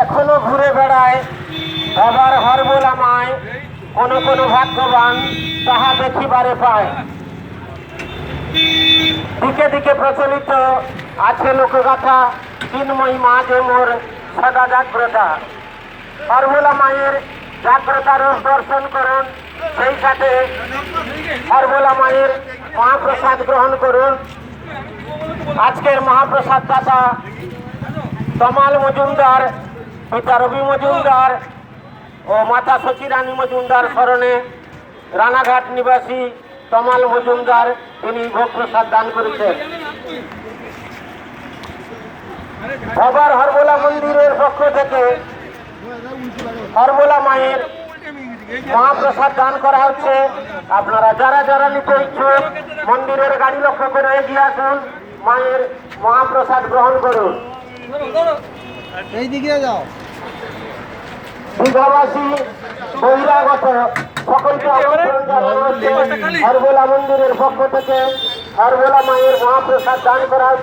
এখনও ঘুরে বেড়ায় আবার হরবল আমায়, কোন কোন ভাগ্যবান তাহা দেখিবারে পায়। দিকে দিকে প্রচলিত আছে লোকগাথা চিন্ময়ী মা যে মোর সদা জাগ্রতা। হরবোলা মায়ের জাগ্রতা রূপ দর্শন করুন, সেই সাথে হরবোলা মায়ের মহাপ্রসাদ গ্রহণ করুন। আজকের মহাপ্রসাদ দাতা তমাল মজুমদার, পিতা রবি মজুমদার ও মাতা সচিরানী মজুমদার স্মরণে রানাঘাট নিবাসী তমাল মজুমদার, তিনি ভোগ প্রসাদ দান করেছেন। বাবার হরবোলা মন্দিরের পক্ষ থেকে হরবোলা মায়ের মহাপ্রসাদ দান করা হচ্ছে। আপনারা যারা যারা নিতে ইচ্ছুক, মন্দিরের গাড়ি লক্ষ্য করে এগিয়ে আসুন। মায়ের মহাপ্রসাদ গ্রহণ করুন। এই দিকে যাও। দীঘাবাসী বহিরাগত সকলকে আমন্ত্রণ জানানো হরবোলা মন্দিরের পক্ষ থেকে হরবোলা মায়ের মহাপ্রসাদ দান করা হচ্ছে।